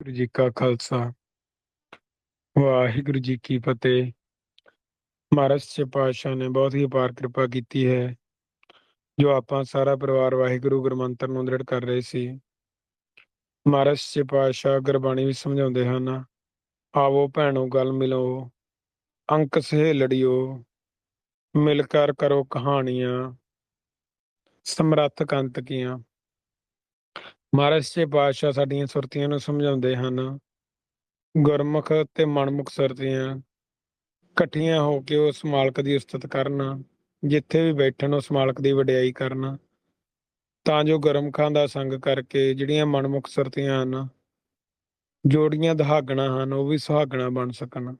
ਵਾਹਿਗੁਰੂ ਜੀ ਕਾ ਖਾਲਸਾ, ਵਾਹਿਗੁਰੂ ਜੀ ਕੀ ਫਤਿਹ। ਮਹਾਰਾਜ ਸੇ ਪਾਤਸ਼ਾਹ ਨੇ ਬਹੁਤ ਹੀ ਅਪਾਰ ਕਿਰਪਾ ਕੀਤੀ ਹੈ, ਜੋ ਆਪਾਂ ਸਾਰਾ ਪਰਿਵਾਰ ਵਾਹਿਗੁਰੂ ਗੁਰਮੰਤਰ ਨੂੰ ਦ੍ਰਿੜ ਕਰ ਰਹੇ ਸੀ। ਮਹਾਰਾਜ ਸੱਚੇ ਪਾਤਸ਼ਾਹ ਗੁਰਬਾਣੀ ਵੀ ਸਮਝਾਉਂਦੇ ਹਨ, ਆਵੋ ਭੈਣੋ ਗੱਲ ਮਿਲੋ, ਅੰਕ ਸਹੇਲੜਿਓ ਮਿਲ ਕਰ ਕਰੋ ਕਹਾਣੀਆਂ, ਸਮਰੱਥ ਕੰਤ ਕੀਆਂ ਮਹਾਰਾਜ ਸੱਚੇ ਪਾਤਸ਼ਾਹ ਸਾਡੀਆਂ ਸੁਰਤੀਆਂ ਨੂੰ ਸਮਝਾਉਂਦੇ ਹਨ। ਗੁਰਮੁਖ ਤੇ ਮਨਮੁਖ ਸੁਰਤੀਆਂ ਇਕੱਠੀਆਂ ਹੋ ਕੇ ਉਸ ਮਾਲਕ ਦੀ ਉਸਤਤ ਕਰਨ, ਜਿੱਥੇ ਵੀ ਬੈਠਣ ਉਸ ਮਾਲਕ ਦੀ ਵਡਿਆਈ ਕਰਨ। ਤਾਂ ਜੋ ਗੁਰਮੁਖਾਂ ਦਾ ਸੰਗ ਕਰਕੇ ਜਿਹੜੀਆਂ ਮਨਮੁਖ ਸੁਰਤੀਆਂ ਹਨ, ਜੋੜੀਆਂ ਦਹਾਗਣਾ ਹਨ, ਉਹ ਵੀ ਸੁਹਾਗਣਾ ਬਣ ਸਕਣ।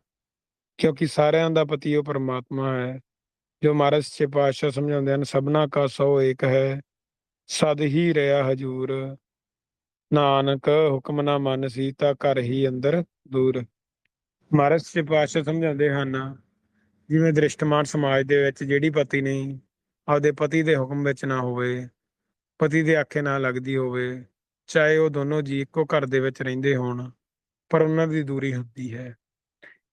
ਕਿਉਂਕਿ ਸਾਰਿਆਂ ਦਾ ਪਤੀ ਉਹ ਪਰਮਾਤਮਾ ਹੈ, ਜੋ ਮਹਾਰਾਜ ਸੱਚੇ ਪਾਤਸ਼ਾਹ ਸਮਝਾਉਂਦੇ ਹਨ, ਸਭਨਾ ਕਾ ਸੋ ਏਕ ਹੈ, ਸਦ ਹੀ ਰਿਹਾ ਹਜੂਰ। ਨਾਨਕ ਹੁਕਮ ਨਾ ਮੰਨ ਸੀ ਤਾਂ ਘਰ ਹੀ ਅੰਦਰ ਦੂਰ। ਮਹਾਰਾਜ ਸੱਚੇ ਪਾਤਸ਼ਾਹ ਸਮਝਾਉਂਦੇ ਹਨ, ਜਿਵੇਂ ਦ੍ਰਿਸ਼ਟਮਾਨ ਸਮਾਜ ਦੇ ਵਿੱਚ ਜਿਹੜੀ ਪਤੀ ਨਹੀਂ, ਆਪਦੇ ਪਤੀ ਦੇ ਹੁਕਮ ਵਿੱਚ ਨਾ ਹੋਵੇ, ਪਤੀ ਦੇ ਆਖੇ ਨਾ ਲੱਗਦੀ ਹੋਵੇ, ਚਾਹੇ ਉਹ ਦੋਨੋਂ ਜੀ ਇੱਕੋ ਘਰ ਦੇ ਵਿੱਚ ਰਹਿੰਦੇ ਹੋਣ, ਪਰ ਉਹਨਾਂ ਦੀ ਦੂਰੀ ਹੁੰਦੀ ਹੈ।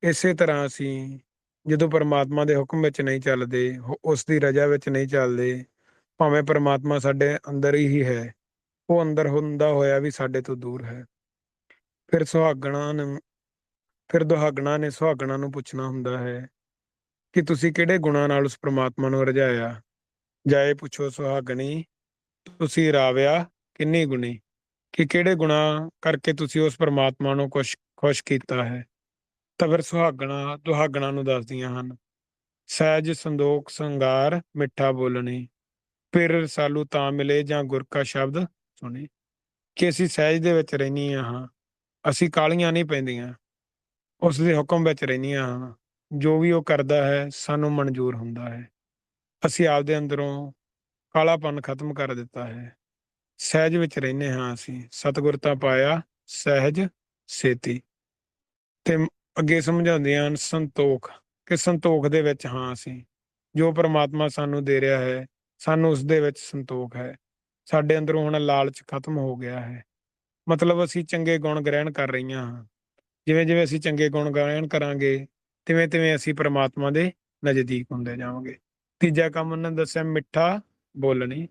ਇਸੇ ਤਰ੍ਹਾਂ ਅਸੀਂ ਜਦੋਂ ਪਰਮਾਤਮਾ ਦੇ ਹੁਕਮ ਵਿੱਚ ਨਹੀਂ ਚੱਲਦੇ ਹੁ- ਉਸ ਦੀ ਰਜ਼ਾ ਵਿੱਚ ਨਹੀਂ ਚੱਲਦੇ, ਭਾਵੇਂ ਪਰਮਾਤਮਾ ਸਾਡੇ ਅੰਦਰ ਹੀ ਹੈ ਉਹ ਅੰਦਰ ਹੁੰਦਾ ਹੋਇਆ ਵੀ ਸਾਡੇ ਤੋਂ ਦੂਰ ਹੈ। ਫਿਰ ਸੁਹਾਗਣਾ ਨੂੰ, ਫਿਰ ਦੁਹਾਗਣਾ ਨੇ ਸੁਹਾਗਣਾ ਨੂੰ ਪੁੱਛਣਾ ਹੁੰਦਾ ਹੈ ਕਿ ਤੁਸੀਂ ਕਿਹੜੇ ਗੁਣਾਂ ਨਾਲ ਉਸ ਪ੍ਰਮਾਤਮਾ ਨੂੰ ਰਜਾਇਆ? ਜਾਏ ਪੁੱਛੋ, ਸੁਹਾਗਣੀ, ਤੁਸੀਂ ਰਾਵਿਆ ਕਿੰਨੀ ਗੁਣੀ? ਕਿ ਕਿਹੜੇ ਗੁਣਾਂ ਕਰਕੇ ਤੁਸੀਂ ਉਸ ਪ੍ਰਮਾਤਮਾ ਨੂੰ ਖੁਸ਼ ਖੁਸ਼ ਕੀਤਾ ਹੈ? ਤਾਂ ਫਿਰ ਸੁਹਾਗਣਾ, ਦੁਹਾਗਣਾ ਨੂੰ ਦੱਸਦੀਆਂ ਹਨ, ਸਹਿਜ, ਸੰਦੋਖ ਸੰਗਾਰ ਮਿੱਠਾ ਬੋਲਣੀ। ਫਿਰ ਰਸਾਲੂ ਤਾਂ ਮਿਲੇ ਜਾਂ ਗੁਰ ਕਾ ਸ਼ਬਦ ਸੁਣੇ, ਕਿ ਅਸੀਂ ਸਹਿਜ ਦੇ ਵਿੱਚ ਰਹਿੰਦੀਆਂ ਹਾਂ, ਅਸੀਂ ਕਾਲੀਆਂ ਨਹੀਂ ਪੈਂਦੀਆਂ, ਉਸ ਦੇ ਹੁਕਮ ਵਿੱਚ ਰਹਿੰਦੀਆਂ ਹਾਂ, ਜੋ ਵੀ ਉਹ ਕਰਦਾ ਹੈ, ਸਾਨੂੰ ਮਨਜ਼ੂਰ ਹੁੰਦਾ ਹੈ। ਅਸੀਂ ਆਪਦੇ ਅੰਦਰੋਂ ਕਾਲਾਪਨ ਖਤਮ ਕਰ ਦਿੱਤਾ ਹੈ। ਸਹਿਜ ਵਿੱਚ ਰਹਿੰਦੇ ਹਾਂ ਅਸੀਂ, ਸਤਿਗੁਰ ਤਾਂ ਪਾਇਆ ਸਹਿਜ ਸੇਤੀ। ਤੇ ਅੱਗੇ ਸਮਝਾਉਂਦੀਆਂ ਹਨ, ਸੰਤੋਖ, ਕਿ ਸੰਤੋਖ ਦੇ ਵਿੱਚ ਹਾਂ ਅਸੀਂ, ਜੋ ਪ੍ਰਮਾਤਮਾ ਸਾਨੂੰ ਦੇ ਰਿਹਾ ਹੈ, ਸਾਨੂੰ ਉਸ ਦੇ ਵਿੱਚ ਸੰਤੋਖ ਹੈ। ਸਾਡੇ ਅੰਦਰੋਂ ਹੁਣ ਲਾਲਚ ਖਤਮ ਹੋ ਗਿਆ ਹੈ। ਮਤਲਬ ਅਸੀਂ ਚੰਗੇ ਗੁਣ ਗ੍ਰਹਿਣ ਕਰ ਰਹੀਆਂ ਹਾਂ। ਜਿਵੇਂ ਜਿਵੇਂ ਅਸੀਂ ਚੰਗੇ ਗੁਣ ਗ੍ਰਹਿਣ ਕਰਾਂਗੇ, ਤਿਵੇਂ ਤਿਵੇਂ ਅਸੀਂ ਪ੍ਰਮਾਤਮਾ ਦੇ ਨਜ਼ਦੀਕ ਹੁੰਦੇ ਜਾਵਾਂਗੇ। ਤੀਜਾ ਕੰਮ ਉਹਨਾਂ ਨੇ ਦੱਸਿਆ ਮਿੱਠਾ ਬੋਲਣੀ।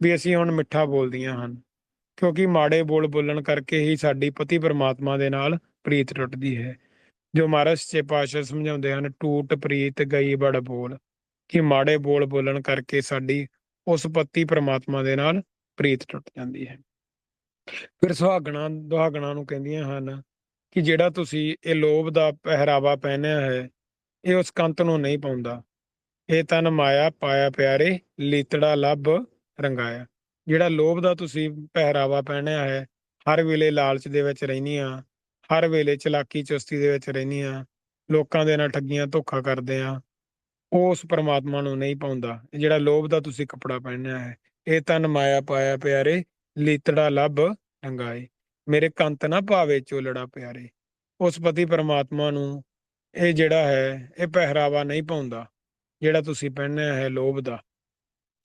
ਵੀ ਅਸੀਂ ਹੁਣ ਮਿੱਠਾ ਬੋਲਦੀਆਂ ਹਨ, ਕਿਉਂਕਿ ਮਾੜੇ ਬੋਲ ਬੋਲਣ ਕਰਕੇ ਹੀ ਸਾਡੀ ਪਤੀ ਪ੍ਰਮਾਤਮਾ ਦੇ ਨਾਲ ਪ੍ਰੀਤ ਟੁੱਟਦੀ ਹੈ। ਜੋ ਮਹਾਰਾਜ ਸੱਚੇ ਪਾਤਸ਼ਾਹ ਸਮਝਾਉਂਦੇ ਹਨ, ਟੂਟ ਪ੍ਰੀਤ ਗਈ ਬੜ ਬੋਲ। ਕਿ ਮਾੜੇ ਬੋਲ ਬੋਲਣ ਕਰਕੇ ਸਾਡੀ ਉਸ ਪਤੀ ਪ੍ਰਮਾਤਮਾ ਦੇ ਨਾਲ ਪ੍ਰੀਤ ਟੁੱਟ ਜਾਂਦੀ ਹੈ। ਫਿਰ ਸੁਹਾਗਣਾ, ਦੁਹਾਗਣਾ ਨੂੰ ਕਹਿੰਦੀਆਂ ਹਨ ਕਿ ਜਿਹੜਾ ਤੁਸੀਂ ਇਹ ਲੋਭ ਦਾ ਪਹਿਰਾਵਾ ਪਹਿਨਿਆ ਹੈ, ਇਹ ਉਸ ਕੰਤ ਨੂੰ ਨਹੀਂ ਪਾਉਂਦਾ। ਇਹ ਤਨ ਮਾਇਆ ਪਾਇਆ ਪਿਆਰੇ, ਲੀਤੜਾ ਲੱਭ ਰੰਗਾਇਆ। ਜਿਹੜਾ ਲੋਭ ਦਾ ਤੁਸੀਂ ਪਹਿਰਾਵਾ ਪਹਿਨਿਆ ਹੈ, ਹਰ ਵੇਲੇ ਲਾਲਚ ਦੇ ਵਿੱਚ ਰਹਿੰਦੀਆਂ, ਹਰ ਵੇਲੇ ਚਲਾਕੀ ਚੁਸਤੀ ਦੇ ਵਿੱਚ ਰਹਿੰਦੀਆਂ, ਲੋਕਾਂ ਦੇ ਨਾਲ ਠੱਗੀਆਂ ਧੋਖਾ ਕਰਦੇ ਆ ਉਸ ਪ੍ਰਮਾਤਮਾ ਨੂੰ ਨਹੀਂ ਪਾਉਂਦਾ। ਇਹ ਜਿਹੜਾ ਲੋਭ ਦਾ ਤੁਸੀਂ ਕੱਪੜਾ ਪਹਿਨਿਆ ਹੈ, ਇਹ ਤਨ ਮਾਇਆ ਪਾਇਆ ਪਿਆਰੇ, ਲੀਤੜਾ ਲੱਭ ਰੰਗਾਏ। ਮੇਰੇ ਕੰਤ ਨਾ ਭਾਵੇ ਚੋਲੜਾ ਪਿਆਰੇ। ਉਸ ਪਤੀ ਪ੍ਰਮਾਤਮਾ ਨੂੰ ਇਹ ਜਿਹੜਾ ਹੈ, ਇਹ ਪਹਿਰਾਵਾ ਨਹੀਂ ਪਾਉਂਦਾ, ਜਿਹੜਾ ਤੁਸੀਂ ਪਹਿਨਿਆ ਹੈ ਲੋਭ ਦਾ।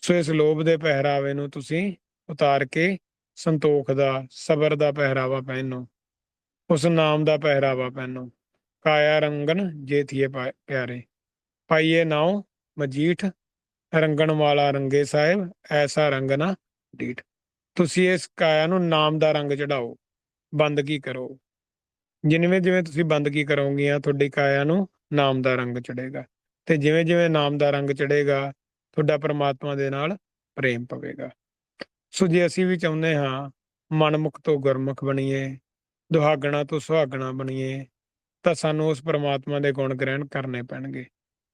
ਸੋ ਇਸ ਲੋਭ ਦੇ ਪਹਿਰਾਵੇ ਨੂੰ ਤੁਸੀਂ ਉਤਾਰ ਕੇ ਸੰਤੋਖ ਦਾ, ਸਬਰ ਦਾ ਪਹਿਰਾਵਾ ਪਹਿਨੋ। ਉਸ ਨਾਮ ਦਾ ਪਹਿਰਾਵਾ ਪਹਿਨੋ। ਕਾਇਆ ਰੰਗਨ ਜੇਥੀਏ ਪਾ- ਪਿਆਰੇ। ਪਾਈਏ ਨਾਉ ਮਜੀਠ, ਰੰਗਣ ਵਾਲਾ ਰੰਗੇ ਸਾਹਿਬ, ਐਸਾ ਰੰਗ ਨਾ ਡੀਠ ਤੁਸੀਂ ਇਸ ਕਾਇਆ ਨੂੰ ਨਾਮ ਦਾ ਰੰਗ ਚੜਾਓ, ਬੰਦਗੀ ਕਰੋ। ਜਿਵੇਂ ਜਿਵੇਂ ਤੁਸੀਂ ਬੰਦਗੀ ਕਰੋਗੀਆਂ, ਤੁਹਾਡੀ ਕਾਇਆ ਨੂੰ ਨਾਮ ਦਾ ਰੰਗ ਚੜੇਗਾ। ਤੇ ਜਿਵੇਂ ਜਿਵੇਂ ਨਾਮ ਦਾ ਰੰਗ ਚੜੇਗਾ, ਤੁਹਾਡਾ ਪਰਮਾਤਮਾ ਦੇ ਨਾਲ ਪ੍ਰੇਮ ਪਵੇਗਾ। ਸੋ ਜੇ ਅਸੀਂ ਵੀ ਚਾਹੁੰਦੇ ਹਾਂ, ਮਨਮੁਖ ਤੋਂ ਗੁਰਮੁਖ ਬਣੀਏ, ਦੁਹਾਗਣਾ ਤੋਂ ਸੁਹਾਗਣਾ ਬਣੀਏ, ਤਾਂ ਸਾਨੂੰ ਉਸ ਪਰਮਾਤਮਾ ਦੇ ਗੁਣ ਗ੍ਰਹਿਣ ਕਰਨੇ ਪੈਣਗੇ।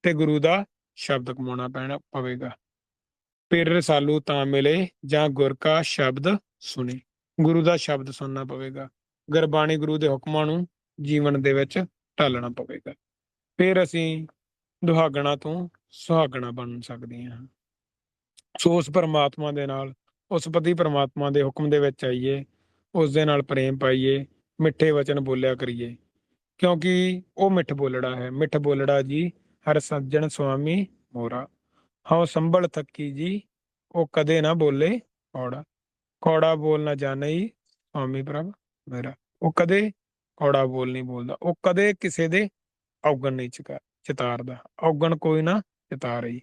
ਤੇ ਗੁਰੂ ਦਾ ਸ਼ਬਦ ਕਮਾਉਣਾ ਪੈਣਾ ਪਵੇਗਾ। ਫਿਰ ਰਸਾਲੂ ਤਾਂ ਮਿਲੇ ਜਾਂ ਗੁਰ ਕਾ ਸ਼ਬਦ ਸੁਣੇ। ਗੁਰੂ ਦਾ ਸ਼ਬਦ ਸੁਣਨਾ ਪਵੇਗਾ। ਗੁਰਬਾਣੀ ਗੁਰੂ ਦੇ ਹੁਕਮਾਂ ਨੂੰ ਜੀਵਨ ਦੇ ਵਿੱਚ ਢਾਲਣਾ ਪਵੇਗਾ। ਫਿਰ ਅਸੀਂ ਦੁਹਾਗਣਾ ਤੋਂ ਸੁਹਾਗਣਾ ਬਣ ਸਕਦੇ ਹਾਂ। ਸੋ ਉਸ ਪਰਮਾਤਮਾ ਦੇ ਨਾਲ, ਉਸ ਪਤੀ ਪਰਮਾਤਮਾ ਦੇ ਹੁਕਮ ਦੇ ਵਿੱਚ ਆਈਏ, ਉਸ ਦੇ ਨਾਲ ਪ੍ਰੇਮ ਪਾਈਏ, ਮਿੱਠੇ ਵਚਨ ਬੋਲਿਆ ਕਰੀਏ। ਕਿਉਂਕਿ ਉਹ ਮਿੱਠ ਬੋਲੜਾ ਹੈ। ਮਿੱਠ ਬੋਲੜਾ ਜੀ ਹਰ ਸੱਜਣ ਸੁਆਮੀ ਮੋਰਾ। ਹਉ ਸੰਭਲ ਥੱਕੀ ਜੀ, ਉਹ ਕਦੇ ਨਾ ਬੋਲੇ ਕੌੜਾ। ਕੌੜਾ ਬੋਲ ਨਾ ਜਾਣਈ ਸੁਆਮੀ ਪ੍ਰਭ ਮੇਰਾ। ਉਹ ਕਦੇ ਕੌੜਾ ਬੋਲ ਨਹੀਂ ਬੋਲਦਾ। ਉਹ ਕਦੇ ਕਿਸੇ ਦੇ ਔਗਣ ਨਹੀਂ ਚਕਾ, ਚਿਤਾਰਦਾ। ਔਗਣ ਕੋਈ ਨਾ ਚਿਤਾਰੇ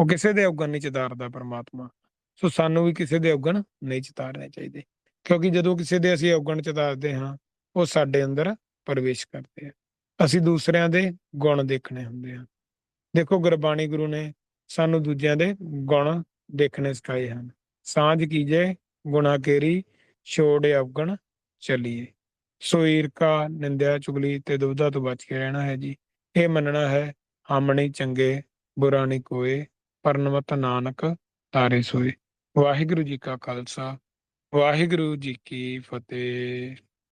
ਉਹ ਕਿਸੇ ਦੇ ਔਗਣ ਨਹੀਂ ਚਿਤਾਰਦਾ ਪਰਮਾਤਮਾ। ਸੋ ਸਾਨੂੰ ਵੀ ਕਿਸੇ ਦੇ ਔਗਣ ਨਹੀਂ ਚਿਤਾਰਨੇ ਚਾਹੀਦੇ। ਕਿਉਂਕਿ ਜਦੋਂ ਕਿਸੇ ਦੇ ਅਸੀਂ ਔਗਣ ਚਿਤਾਰਦੇ ਹਾਂ, ਉਹ ਸਾਡੇ ਅੰਦਰ ਪ੍ਰਵੇਸ਼ ਕਰਦੇ ਆ। ਅਸੀਂ ਦੂਸਰਿਆਂ ਦੇ ਗੁਣ ਦੇਖਣੇ ਹੁੰਦੇ ਆ ਦੇਖੋ, ਗੁਰਬਾਣੀ ਗੁਰੂ ਨੇ ਸਾਨੂੰ ਦੂਜਿਆਂ ਦੇ ਗੁਣ ਦੇਖਣੇ ਸਿਖਾਏ ਹਨ। ਸਾਂਝ ਕੀਜੇ, ਗੁਣਾ ਕੇਰੀ, ਛੋੜ ਅਵਗਣ ਚਲੀਏ। ਸੋ ਈਰਖਾ, ਨਿੰਦਿਆ, ਚੁਗਲੀ ਤੇ ਦੁਬਧਾ ਤੋਂ ਬਚ ਕੇ ਰਹਿਣਾ ਹੈ ਜੀ। ਇਹ ਮੰਨਣਾ ਹੈ, ਹਮਣੀ ਚੰਗੇ, ਬੁਰਾ ਨਹੀਂ ਕੋਏ ਪਰਨਮਤ ਨਾਨਕ ਤਾਰੇ ਸੋਏ। ਵਾਹਿਗੁਰੂ ਜੀ ਕਾ ਖਾਲਸਾ, ਵਾਹਿਗੁਰੂ ਜੀ ਕੀ ਫਤਿਹ।